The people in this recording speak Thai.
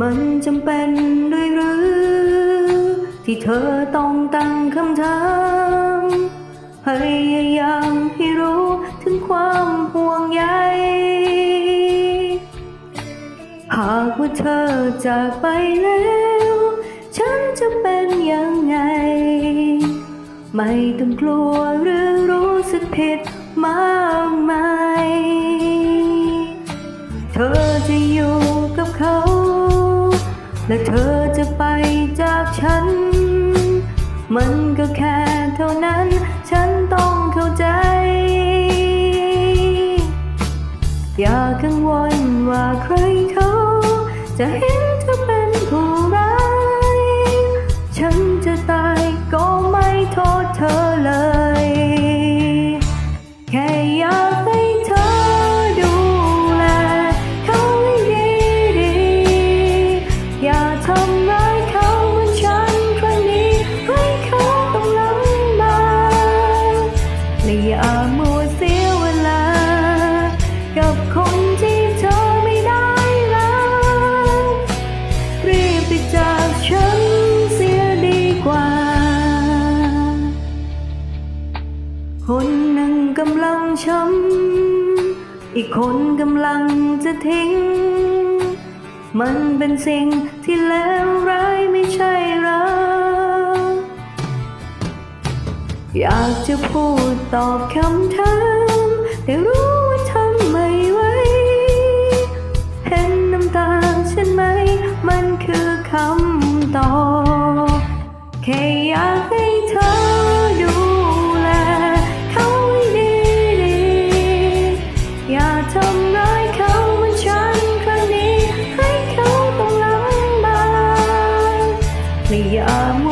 มันจำเป็นด้วยหรือ ที่เธอต้องตั้งคำถามพยายามให้รู้ถึงความห่วงใย หากว่าเธอจากไปแล้ว ฉันจะเป็นยังไง ไม่ต้องกลัวหรือรู้สึกผิดมา และเธอจะไปจากฉัน มันก็แค่เท่านั้น ฉันต้องเข้าใจ อย่ากังวลว่าใครเขาจะเห็น อีกคนกำลังจะทิ้ง มันเป็นสิ่งที่เลวร้ายไม่ใช่หรออยากจะพูดตอบคำถามแต่รู้ แล